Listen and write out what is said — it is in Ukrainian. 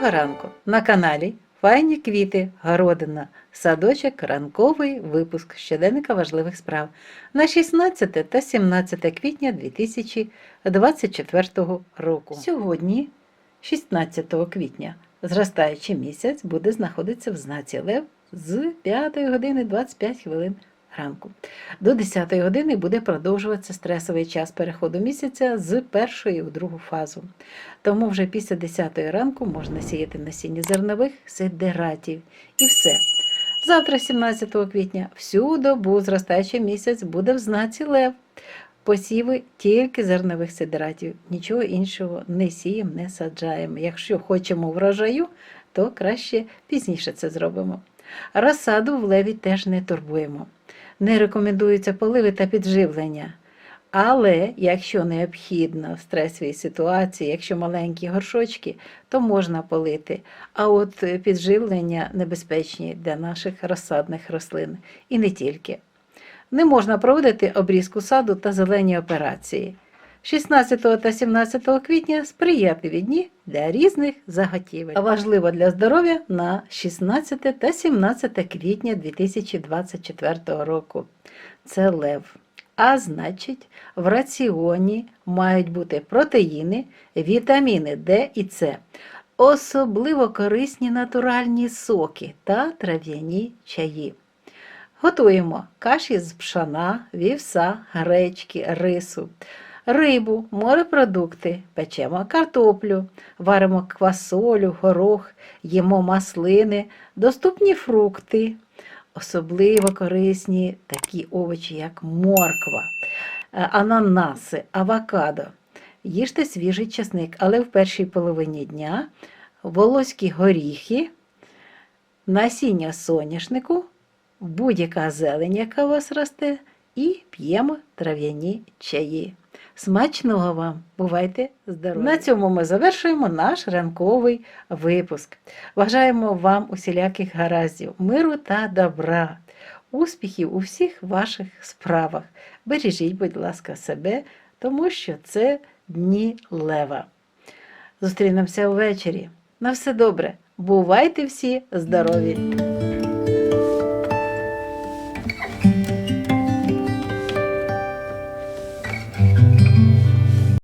Доброго ранку! На каналі Файні квіти, городина, садочок, ранковий випуск щоденника важливих справ на 16 та 17 квітня 2024 року. Сьогодні, 16 квітня, зростаючий місяць буде знаходитися в знаці Лев з 5 години 25 хвилин ранку. До 10 години буде продовжуватися стресовий час переходу місяця з першої у другу фазу. Тому вже після 10 ранку можна сіяти насіння зернових сидератів. І все. Завтра, 17 квітня, всю добу зростаючий місяць буде в знаці Лев. Посіви тільки зернових сидератів, нічого іншого не сіємо, не саджаємо. Якщо хочемо врожаю, то краще пізніше це зробимо. Розсаду в леві теж не турбуємо. Не рекомендуються поливи та підживлення. Але якщо необхідно в стресовій ситуації, якщо маленькі горшочки, то можна полити. А от е, підживлення небезпечні для наших розсадних рослин і не тільки. Не можна проводити обрізку саду та зелені операції. 16 та 17 квітня сприятливі дні для різних заготівель. Важливо для здоров'я на 16 та 17 квітня 2024 року. Це лев. А значить, в раціоні мають бути протеїни, вітаміни Д і С, особливо корисні натуральні соки та трав'яні чаї. Готуємо каші з пшана, вівса, гречки, рису, рибу, морепродукти, печемо картоплю, варимо квасолю, горох, їмо маслини, доступні фрукти, особливо корисні такі овочі, як морква, е, ананаси, авокадо. Їжте свіжий часник, але в першій половині дня волоські горіхи, насіння соняшнику, будь-яка зелень, яка у вас росте, і п'ємо трав'яні чаї. Смачного вам! Бувайте здорові! На цьому ми завершуємо наш ранковий випуск. Бажаємо вам усіляких гараздів, миру та добра, успіхів у всіх ваших справах. Бережіть, будь ласка, себе, тому що це дні лева. Зустрінемося ввечері. На все добре. Бувайте всі здорові!